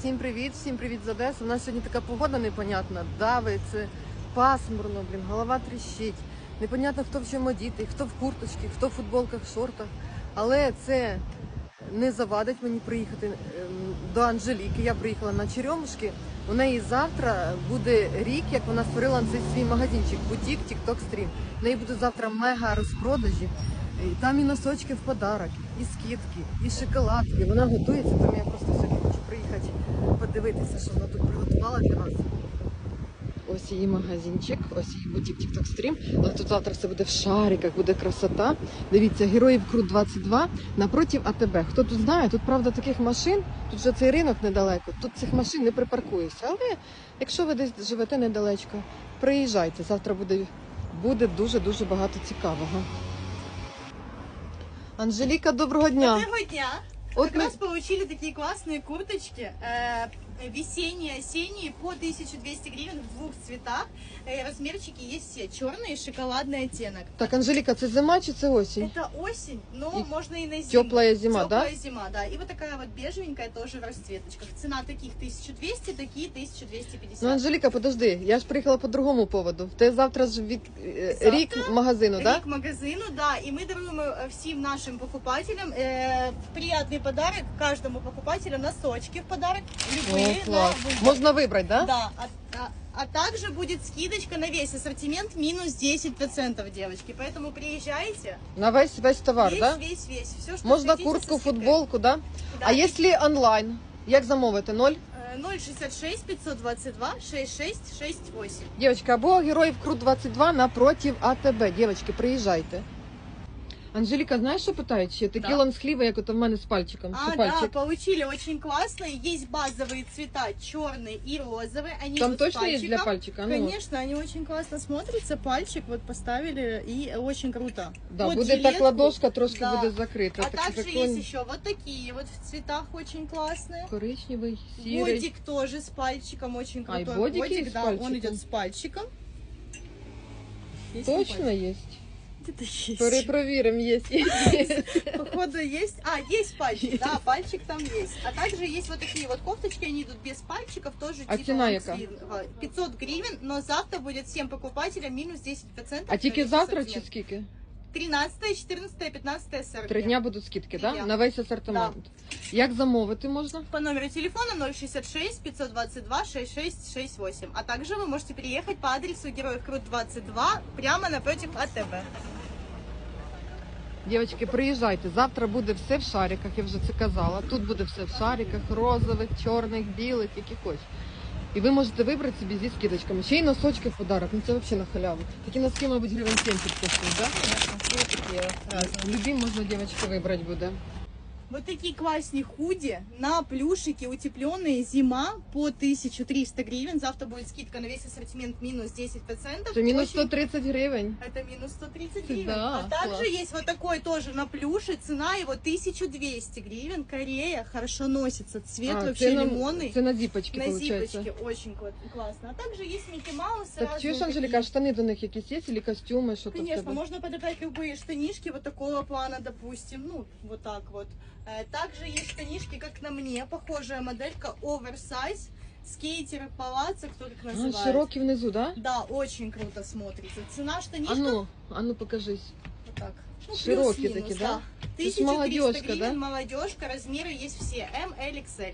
Всім привіт, всім привіт з Одеси. У нас сьогодні така погода непонятна. Давиться, пасмурно, блін, голова тріщить. Непонятно, хто в чому одіти, хто в курточці, хто в футболках, шортах. Але це не завадить мені приїхати ем, до Анжеліки. Я приїхала на Черемушки. У неї завтра буде рік, як вона створила цей свій магазинчик Бутік Stream. У неї будуть завтра мега розпродажі. Там і носочки в подарок, і скидки, і шоколадки. Вона готується, тому я просто сьогодні подивитися, що вона тут приготувала для нас. Ось її магазинчик, ось її бутік TikTok Stream. Але тут завтра все буде в шариках, буде красота. Дивіться, героїв Крут 22 напротив АТБ. Хто тут знає, тут правда таких машин, тут же цей ринок недалеко, тут цих машин не припаркуєшся. Але якщо ви десь живете недалечко, приїжджайте. Завтра буде, буде дуже-дуже багато цікавого. Анжеліка, доброго дня. Доброго дня! От как мы- раз получили такие классные курточки, э, весенние, осенние, по 1200 гривен в двух цветах. Э, размерчики есть все, черный и шоколадный оттенок. Так, Анжеліка, це зима чи це осінь? Это осень, но И можно и на зиму. теплая зима, да? Теплая зима, да. И вот такая вот бежевенькая тоже в расцветочках. Цена таких 1200, такие 1250. Ну, Анжеліка, подожди, я ж приїхала по другому поводу. В тебе завтра ж від... е, Завтра рік магазину, так? Рік магазину, да, и мы даруем э, всем нашим покупателям э, приятный подарок каждому покупателю носочки в подарок любые О, клас. на выбор. Можна вибрати, да? Да, а, а- а также будет скидочка на весь ассортимент минус 10%, девочки. Поэтому приезжайте. На весь весь товар, весь, да? весь, весь. Все, что Можна хотите, куртку, со скидкой. футболку, да? Да, А якщо онлайн? Як замовити? Ноль? э, 066 522 6668. Дівчатка, або героїв Крут 22 напротив АТБ. Дівчатки, приїжджайте. Анжеліка, знаєш, що питають ще? Такі Да. лонгсліви, як ото в мене з пальчиком. А, Що да, пальчик? получили очень классные. Есть базовые цвета, черный и розовый. Они Там идут с точно є для пальчиком. пальчика? Ну, от. Конечно, они очень классно смотрятся. Пальчик вот поставили и очень круто. да, Под буде так жилетку, ладошка трошки да. буде закрита. А Такі также прикольні. есть еще вот такие вот в цветах очень классные. Коричневий, сірий. Бодик тоже с пальчиком, очень А, и крутой бодики бодик, с да, пальчиком? он идет с пальчиком. Есть Точно ли є? Где-то есть. Перепроверим, есть, есть. Походу есть. А, есть пальчик, да, пальчик там есть. А также есть вот такие вот кофточки, они идут без пальчиков, тоже А типа яка? 500 гривен, но завтра будет всем покупателям минус 10%. А тільки завтра чи скільки? 13, 14, 15 серпня. Три дня будуть скидки, Три да? дня. На весь асортимент. Як замовити можна? По номеру телефона 066 522 6668. А также вы можете приехать по адресу Героев Крут 22 прямо напротив АТБ. Дівчатки, приїжджайте. Завтра буде все в шариках, я вже це казала. Тут буде все в шариках, розових, чорних, білих, які хочеш. І ви можете вибрати собі зі скидочками. Ще й носочки в подарок. Ну це взагалі на халяву. Такі носки, мабуть, гривень 70 коштують, так? Да? Любі можна дівчатки вибрати буде. Вот такие классные худи на плюшике, утепленные, зима по 1300 гривен. Завтра будет скидка на весь ассортимент минус 10%. Це мінус Очень- 130 гривень. Это минус 130 гривен. Да, а также класс. есть вот такой тоже на плюше. Цена его 1200 гривен. Корея. Хорошо носится. Цвет А, вообще на, лимонный. це на діпочки, на виходить. зипочке. Очень кла- классно. А также есть Микки Маус. Так чуєш, Анжеліка, а штани до них якісь є, чи костюми, що то в Конечно, тебе? можно подобрать любые штанишки вот такого плана, допустим, ну, вот так вот. Э, Также есть штанишки, как на мне, похожая моделька, оверсайз, скейтеры, палаца, кто как А, называет. широкі внизу, да? Да, очень круто смотрится. Цена штанишка А ну, а ну покажись. вот так. Ну, широкие плюс-минус, такие, да? То есть 1300 молодежка, гривен, да? молодежка, размеры есть все, М, L, XL.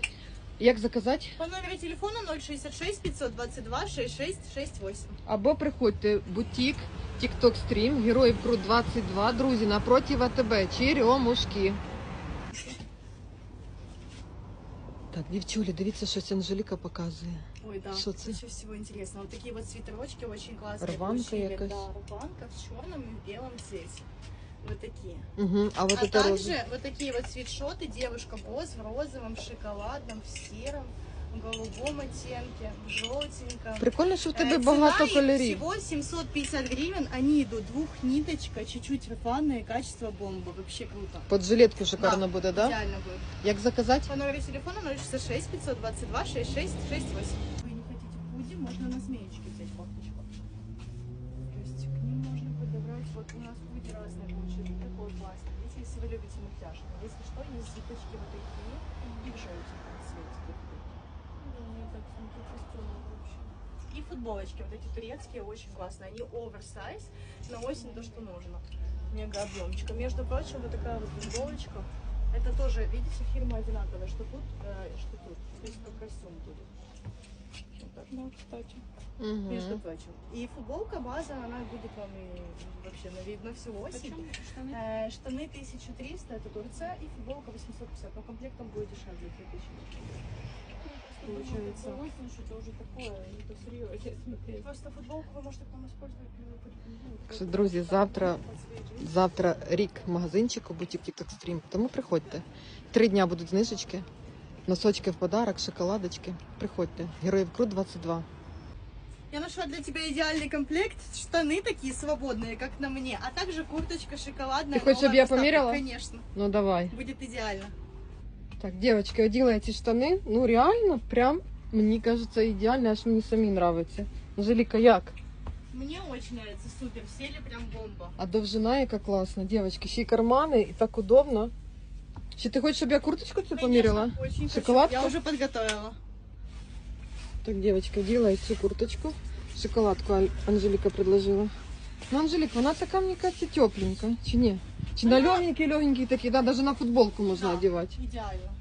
Як заказати? По номеру телефона 066 522 6668. Або приходьте бутік, TikTok стрім, героїв Крут 22, друзі, напротив АТБ, Черемушки. Так, дівчулі, дивіться, щось Анжеліка показує. Ой, да, Что это? куча всего интересного. Вот такие вот свитерочки очень классные. Рванка получили. якась. Да, рванка в черном и в белом цвете. Вот такие. Угу. А вот а это также роза. вот такие вот свитшоты девушка босс в розовом, шоколадном, в сером, В голубом оттенке, в желтеньком. Прикольно, що в Э, тебе цена багато кольорів. Всего 750 гривен. Они идут двухниточка, чуть-чуть рваные, качество бомба. Вообще круто. Под жилетку шикарно Да, буде, да? Идеально будет. Як заказати? По номеру телефона 066 522 6668. Вы не хотите худи, можно на змеечке взять кофточку. То есть к ним можно подобрать, вот у нас худи разные получили, такой классный. Видите, если вы любите мультяшку. Если что, есть зипочки вот такие и в желтеньком цвете. Футболочки, вот эти турецкие, очень классные. Они оверсайз, на осень то, что нужно. Мега объемчика. Между прочим, вот такая вот футболочка. Это тоже, видите, фирма одинаковая, что тут, э, что тут. То есть как костюм будет. Вот так, ну, кстати, между Угу. прочим. И футболка база, она будет вам и вообще на, вид- на всю осень. штаны? Э, штаны 1300, это Турция, и футболка 850, но комплектом будет дешевле 3000 Получается. Осень, что это уже такое, не то серьезно смотреть. Просто футболку вы можете потом использовать. ну, по- Так що, друзі, завтра, подсвечивать. завтра рік магазинчику бутік TikTok Stream. Тому приходьте. Три дня будуть знижечки, носочки в подарок, шоколадочки. Приходьте. Героїв Крут 22. Я нашла для тебя идеальный комплект. Штаны такие свободные, как на мне, а также курточка шоколадная. Ты хочешь, новая чтобы я доставка. померила? Конечно, Ну давай. будет идеально. Так, девочки, одела эти штаны. Ну реально, прям, мені кажется, ідеально, аж мені самі нравиться. Анжеліка, як? Мне очень нравится, супер, сели прям бомба. А довжина яка класна, девочки. Ще й кармани, і так удобно. Чи ти хочеш, щоб я курточку цю поміряла? Конечно, очень хочу. Шоколадку? Я уже подготовила. Так, девочка, делай цю курточку. Шоколадку Ан- Анжеліка предложила. Ну, Анжелік, вона така, мені кажется, тепленька, чи ні? Чи на легенький, легенький такий, да, даже на футболку можна одягати. Идеально.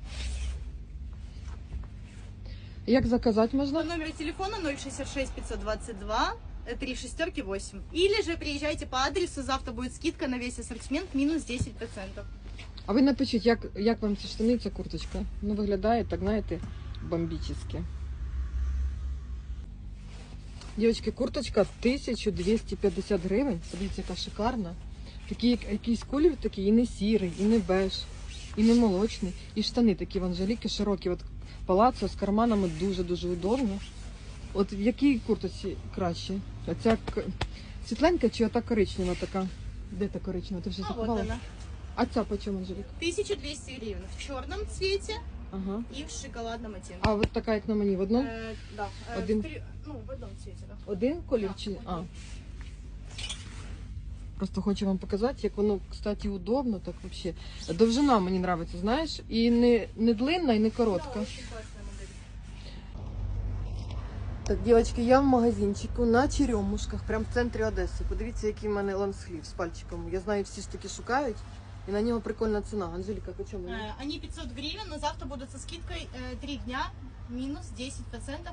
Як заказати По можна? номеру телефона 066 522 э, 3 шестерки 8. Или же приезжайте по адресу, завтра будет скидка на весь ассортимент минус 10%. А ви напишіть, як, як вам ці штани, ця курточка? Ну, виглядає, так, знаєте, бомбічно. Дівчатки, курточка 1250 гривень. Подивіться, яка шикарна. Такий як- якийсь колір такий, і не сірий, і не беж, і не молочний. І штани такі в Анжеліки широкі. От палацо з карманами дуже-дуже удобно. От в якій курточці краще? Оця к- світленька чи ота коричнева така? Де та коричнева? Ти вже А вот заховала? она. А ця по чому, Анжеліка? 1200 гривен в черном цвете Ага. и в шоколадном оттенке. А от така, як на мені, в одному? Э, да, э, Один. в три- ну, в одном цвете, да. Один колір Да, чи. один. А. Просто хочу вам показати, як воно, кстати, удобно, так вообще. Довжина мені подобається, знаєш, і не, не длинна, і не коротка. Так, дівчатки, я в магазинчику на Черемушках, прямо в центрі Одеси. Подивіться, який в мене лонслів з пальчиком. Я знаю, всі ж таки шукають. І на нього прикольна ціна. Анжеліка, по чому? Э, Они 500 гривен, но завтра будут со скидкой 3 дня минус 10%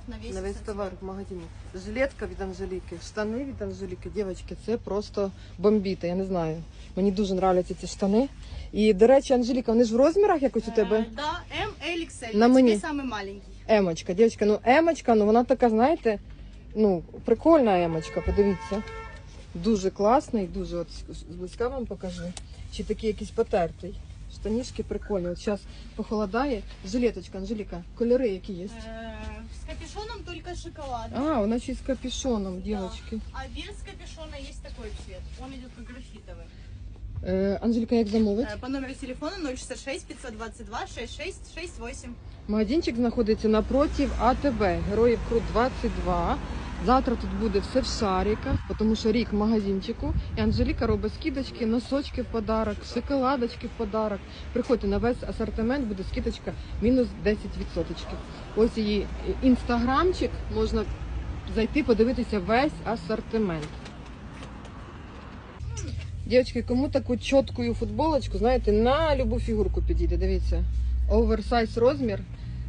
на весь На весь ассортимент. товар в магазині. Жилетка від Анжеліки, штани від Анжеліки. Дівчатки, це просто бомбіта, я не знаю. Мені дуже подобаються ці штани. І, до речі, Анжеліка, вони ж в розмірах якось у тебе? Э, Да, М, L, XL. На На мне. тебе самый маленький. Емочка, дівчатка, ну емочка, ну вона така, знаєте, ну, прикольна емочка, подивіться. Дуже класний, дуже от зблизька вам покажу. Чи такий якийсь потертий. Штанішки прикольні. От зараз похолодає. Жилеточка, Анжеліка, кольори які є? С капюшоном только шоколад. А, вона ще й з капюшоном, дівчатки. А без капюшона есть такой цвет. Он идет как графитовый. Е, як замовить? Э, По номеру телефона 066 522 6668. Магазинчик знаходиться напротив АТБ, Героїв Крут 22. Завтра тут буде все в шариках, тому що рік магазинчику. І Анжеліка робить скидочки, носочки в подарок, шоколадочки в подарок. Приходьте на весь асортимент, буде скидочка мінус 10%. Ось її інстаграмчик, можна зайти, подивитися весь асортимент. Дівчатки, кому таку чіткою футболочку, знаєте, на любу фігурку підійде. Дивіться. Оверсайз розмір.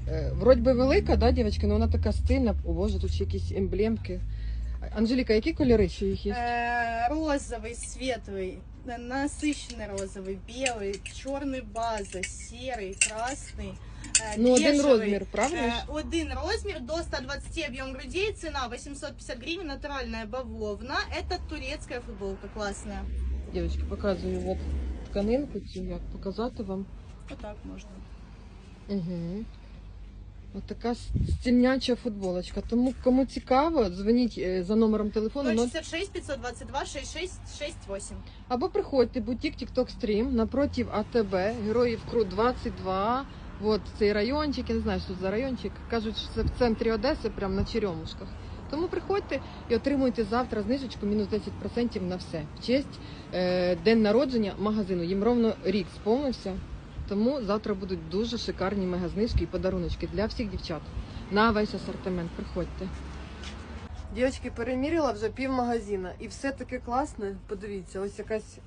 Е, Вроді би велика, да, дівчатки, але вона така стильна. О боже, тут ще якісь емблемки. Анжеліка, які кольори ще їх є? Э, Розовый, светлый, э, насыщенный розовый, белый, черный база, серый, красный. э, Ну, один бежевый. розмір, правда? ж? Э, Один розмір до 120 объем грудей, цена 850 гривен, натуральная бавовна. Это турецкая футболка, классная. Дівчатки, показую от тканинку цю, як показати вам. Вот так можно. Угу. Ось така стільняча футболочка. Тому кому цікаво, дзвоніть е, за номером телефону 066 522 6668. Або приходьте, бутік TikTok Stream напротив АТБ, Героїв Крут 22. От цей райончик, я не знаю, що за райончик. Кажуть, що це в центрі Одеси, прямо на Черемушках. Тому приходьте і отримуйте завтра знижечку мінус 10% на все. В честь е, день народження магазину. Їм ровно рік сповнився. Тому завтра будуть дуже шикарні мегазнижки і подаруночки для всіх дівчат. На весь асортимент приходьте. Дівчатки, переміряла вже пів магазина. І все таке класне. Подивіться, ось якась.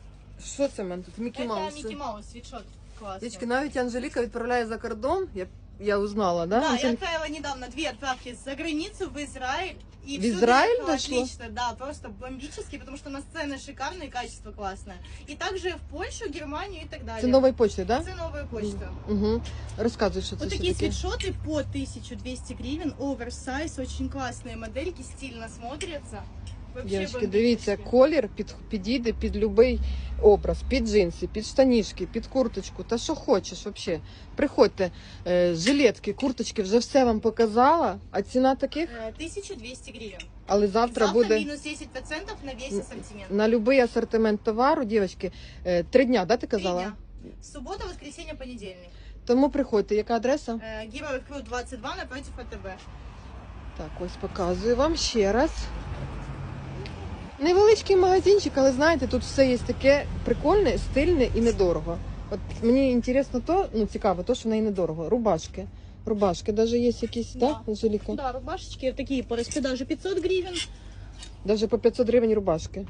Що це в мене тут? Мікі Маус. Микки Маус, свитшот. Классно. Дівчатки, навіть Анжеліка відправляє за кордон. Я, я узнала, да? Да, я Анжеліка? отправила недавно две отправки за границу в Израиль. И В Израиль дошло? Отлично, да, просто бомбически, потому что у нас цены шикарные, качество классное. И также в Польшу, Германию и так далее. Це нової почти, так? Це новая почта. Угу. Розказуй, що це Вот такие таке. свитшоты по 1200 гривен, оверсайз, очень классные модельки, стильно смотрятся. Дівчатки, дивіться, колір під, підійде під будь-який образ, під джинси, під штанішки, під курточку, та що хочеш взагалі. Приходьте, е, жилетки, курточки, вже все вам показала, а ціна таких, Э, 1200 гривен. але завтра, Завтра буде минус 10% на весь ассортимент. на будь-який асортимент товару, дівчатки, е, три дня, да, ти Три казала? дня. Суббота, воскресенье, понедельник. Тому приходьте, яка адреса? Героев Крут 22 напротив АТБ. Так, ось показую вам ще раз. Невеличкий магазинчик, але знаєте, тут все є таке прикольне, стильне і недорого. От мені інтересно то, ну цікаво, то, що в неї недорого. Рубашки. Рубашки, навіть є якісь, Да. так, Анжеліка? Да, рубашечки такие по распродаже 500 гривен. Навіть по 500 гривень рубашки.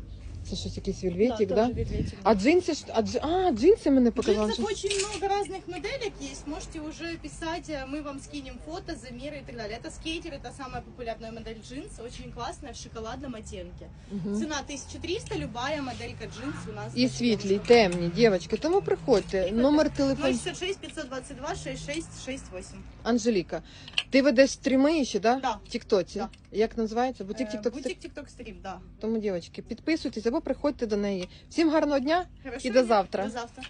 Це щось якийсь вельветик, да? тоже вельветик. А джинси, ж- а, дж... а, джинси мене В показали. джинсах очень много разных моделек есть. Можете уже писать, э, мы вам скинем фото, замеры и так далее. Это скейтер, это самая популярная модель джинс, очень классная, в шоколадном оттенке. Угу. Цена 1300, любая моделька джинс у нас. І світлі, і темні, дівчатки. Тому приходьте. Номер телефону. 066 522 6668. Анжеліка, Ти ведеш стріми ще, да? Да. В Тіктоці. Да. Як називається? Бутік Тікток. Бутік Тікток стрім, да. Тому, дівчатки, підписуйтесь або приходьте до неї. Всім гарного дня Хорошо. І до завтра. До завтра.